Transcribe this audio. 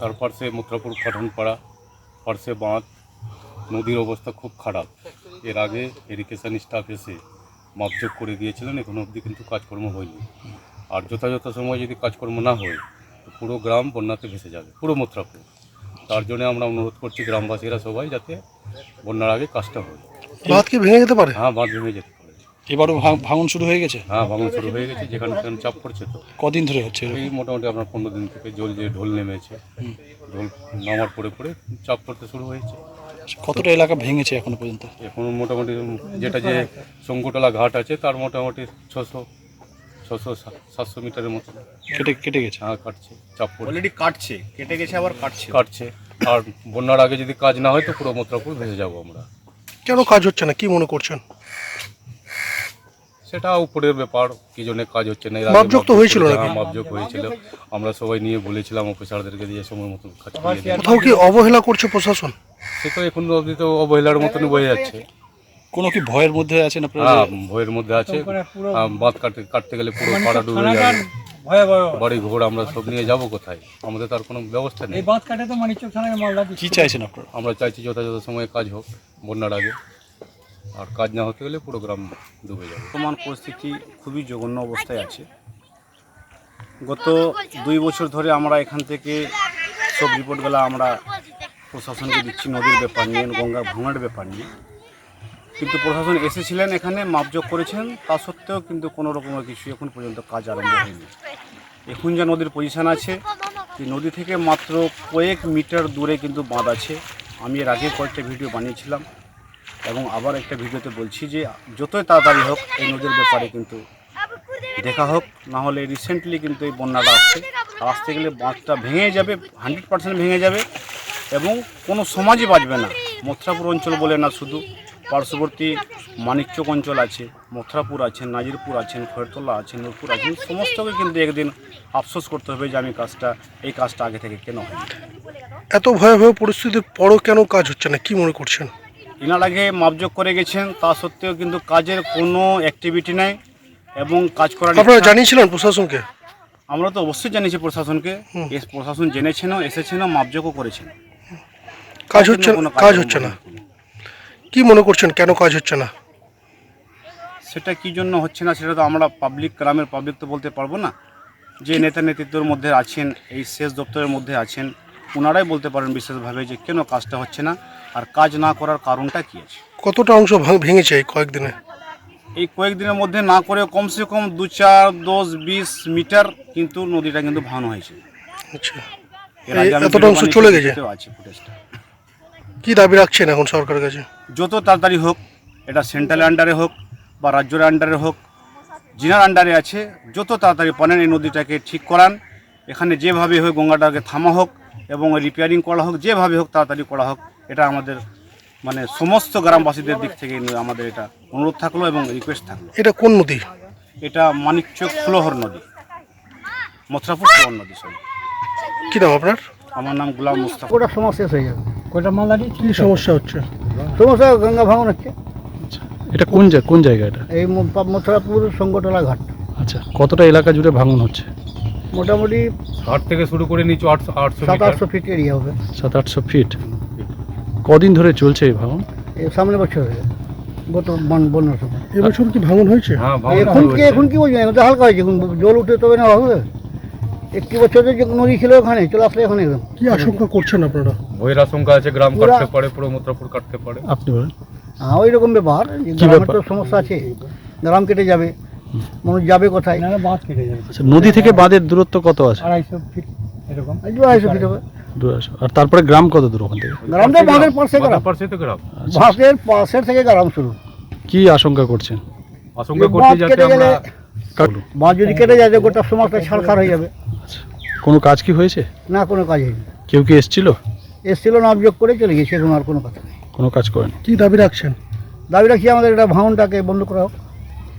তার পাশে মুত্রাপুর খাটনপাড়া পার্শ্বে বাঁধ। নদীর অবস্থা খুব খারাপ। এর আগে এরিগেশন স্টাফ এসে মাপযোগ করে দিয়েছিলেন এখনও অবধি কিন্তু কাজকর্ম হয়নি। আর যথাযথ সময় যদি কাজকর্ম না হয় তো পুরো গ্রাম বন্যাতে ভেসে যাবে পুরো মুত্রাপুর। তার জন্য আমরা অনুরোধ করছি গ্রামবাসীরা সবাই যাতে বন্যার আগে কাজটা হয়। বাঁধ কি ভেঙে যেতে পারে? হ্যাঁ বাঁধ ভেঙে যেতে এবারও ভাঙ- ভাঙন শুরু হয়ে গেছে? হ্যাঁ ভাঙন শুরু হয়ে গেছে যেখানে সেখানে চাপ পড়ছে তো। কদিন ধরে হচ্ছে এরকম? এই মোটামুটি আপনার পনেরো দিন থেকে জল যে ঢোল নেমেছে ঢোল নামার পরে পরে চাপ পড়তে শুরু হয়েছে। কতটা এলাকা ভেঙেছে এখনও পর্যন্ত? এখন মোটামুটি যেটা যে শঙ্কুটলা ঘাট আছে তার মোটামুটি ছশো ছশো সাতশো মিটারের মতো। কেটে কেটে গেছে? হ্যাঁ কাটছে চাপ পড়ে অলরেডি কাটছে কেটে গেছে আবার কাটছে। কাটছে আর বন্যার আগে যদি কাজ না হয় তো পুরো মত্রাপুর ভেসে যাব আমরা। কেন কাজ হচ্ছে না? কি মনে করছেন? সেটা উপরের ব্যাপার কি জন্য কাজ হচ্ছে না এর আগে তো হয়েছিল হ্যাঁ, নাকি? মাপজোক হয়েছিল আমরা সবাই নিয়ে বলেছিলাম অফিসারদেরকে দিয়ে সময় মতো কাজ। কোথাও কি অবহেলা করছে প্রশাসন? সে তো এখন অবধি তো অবহেলার মতন বয়ে যাচ্ছে। কোনো কি ভয়ের মধ্যে আছেন আপনারা? হ্যাঁ ভয়ের মধ্যে আছে। বাঁধ কাটতে কাটতে গেলে পুরো পাড়া ডুবে যাবে। বাড়ি ঘোর আমরা সব নিয়ে যাব কোথায়? আমাদের তার কোনো ব্যবস্থা নেই। বাঁধ কাটে তো মানিকচক থানায় মালদা কি চাইছেন আপনারা? আমরা চাইছি যথাযথ সময়ে কাজ হোক বন্যার আগে। আর কাজ না হতে গেলে পুরো গ্রাম ডুবে যাবে। বর্তমান পরিস্থিতি খুবই জঘন্য অবস্থায় আছে। গত দুই বছর ধরে আমরা এখান থেকে সব রিপোর্টগুলো আমরা প্রশাসনকে দিচ্ছি নদীর ব্যাপার নিয়ে গঙ্গা ভাঙার ব্যাপার নিয়ে। কিন্তু প্রশাসন এসেছিলেন এখানে মাপযোগ করেছেন তা সত্ত্বেও কিন্তু কোনো রকমের কিছু এখন পর্যন্ত কাজ আরম্ভ হয়নি। এখন যা নদীর পজিশন আছে নদী থেকে মাত্র কয়েক মিটার দূরে কিন্তু বাঁধ আছে। আমি এর আগে কয়েকটা ভিডিও বানিয়েছিলাম। এবং আবার একটা ভিডিওতে বলছি যে যতই তাড়াতাড়ি হোক এই নদীর ব্যাপারে কিন্তু দেখা হোক না হলে রিসেন্টলি কিন্তু এই বন্যাটা আসছে। আসতে গেলে বাঁধটা ভেঙে যাবে হান্ড্রেড পার্সেন্ট ভেঙে যাবে এবং কোনো সমাজই বাঁচবে না। মথুরাপুর অঞ্চল বলে না শুধু, পার্শ্ববর্তী মানিকচক অঞ্চল আছে, মথুরাপুর আছেন নাজিরপুর আছেন খয়েরতলা আছেন নূরপুর আছেন সমস্তকে কিন্তু একদিন আফসোস করতে হবে যে আমি কাজটা, এই কাজটা আগে থেকে কেন এত ভয়াবহ পরিস্থিতির পরও কেন কাজ হচ্ছে না? কি মনে করছেন? এনার আগে মাপযোগ করে গেছেন তা সত্ত্বেও কিন্তু কাজের কোনো অ্যাক্টিভিটি নাই এবং কাজ করার আপনারা জানিয়েছিলেন প্রশাসনকে? আমরা তো অবশ্যই জানিয়েছি প্রশাসনকে। এস প্রশাসন জেনেছেনও এসেছেনও মাপযোগও করেছেন। কাজ হচ্ছে কোনো কাজ হচ্ছে না। কি মনে করছেন কেন কাজ হচ্ছে না? সেটা কি জন্য হচ্ছে না সেটা তো আমরা পাবলিক গ্রামের পাবলিক তো বলতে পারব না। যে নেতা নেতৃত্বের মধ্যে আছেন এই শেষ দপ্তরের মধ্যে আছেন ওনারাই বলতে পারেন বিশেষভাবে যে কেন কাজটা হচ্ছে না। আর কাজ না করার কারণটা কি আছে? কতটা অংশ ভেঙেছে এই কয়েকদিনে? এই কয়েকদিনের মধ্যে না করে কমসে কম দু চার দশ বিশ মিটার কিন্তু নদীটা কিন্তু ভাঙানো হয়েছে। আচ্ছা। এতটা অংশ চলে গেছে? দেখতেও আছে ফুটেজটা কি দাবি রাখছেন এখন সরকারের কাছে? যত তাড়াতাড়ি হোক এটা সেন্ট্রাল আন্ডারে হোক বা রাজ্যের আন্ডারে হোক জিনার আন্ডারে আছে যত তাড়াতাড়ি পারেন এই নদীটাকে ঠিক করান। এখানে যেভাবে হোক গঙ্গাটাকে থামা হোক এবং রিপেয়ারিং করা হোক যেভাবে হোক তাড়াতাড়ি করা হোক এটা আমাদের মানে সমস্ত গ্রামবাসীদের দিক থেকে আমাদের এটা অনুরোধ থাকল এবং রিকোয়েস্ট থাকল। এটা কোন নদী? এটা মানিকচক ফুলহর নদী মথুরাপুর ফুলহর নদী সরি কী নাম আপনার? আমার নাম গুলাম মুস্তাফা। ওটা সমস্যা শেষ হয়ে যাবে ওটা মালদারি কি সমস্যা হচ্ছে? সমস্যা গঙ্গা ভাঙন হচ্ছে। এটা কোন জায়গা কোন জায়গা এটা? এই মথুরাপুর সঙ্গটলা ঘাট। আচ্ছা কতটা এলাকা জুড়ে ভাঙন হচ্ছে? মোটামুটি ঘাট থেকে শুরু করে নিচু আটশো আটশো সাত আটশো ফিট এরিয়া হবে। সাত আটশো ফিট। কদিন ধরে চলছে এই ভাঙন সামনে বছর হয়ে গত বন্যার সময় এবছর কি ভাঙন হয়েছে? হ্যাঁ এখন কি। এখন কি বলছি? এখন তো হালকা হয়েছে। জল উঠে তবে না হবে। একটি বছরের যে নদী ছিল ওখানে চলে আসলে এখানে একদম কি আশঙ্কা করছেন আপনারা? ভয়ের আশঙ্কা আছে গ্রাম কাটতে পারে পুরো মুত্রাপুর কাটতে পারে। আপনি বলেন। হ্যাঁ ওই রকম ব্যাপার। গ্রামের তো সমস্যা আছে। গ্রাম কেটে যাবে। মানুষ যাবে কোথায়? বাঁধ কেটে যাবে। আচ্ছা নদী থেকে বাঁধের দূরত্ব কত আছে? আড়াইশো ফিট এরকম। আড়াইশো ফিট হবে। দূর আর তারপরে গ্রাম কত দূর ওখান থেকে? গ্রামটা বাঁধের পাশে গ্রাম। পাশে তো গ্রাম। বাঁধের পাশের থেকে গ্রাম শুরু। কি আশঙ্কা করছেন? আশঙ্কা করছি যাতে আমরা বাঁধ যদি কেটে যায় তো গোটা সমাজটা ছাড়খার হয়ে যাবে। আচ্ছা। কোনো কাজ কি হয়েছে? না কোনো কাজ হয়নি। কেউ কি এসছিল? এসছিল না অভিযোগ করে চলে গেছে এখন আর কোনো কথা নেই। কোনো কাজ করেন? কি দাবি রাখছেন? দাবি রাখি আমাদের এটা ভাঙনটাকে বন্ধ করা হোক।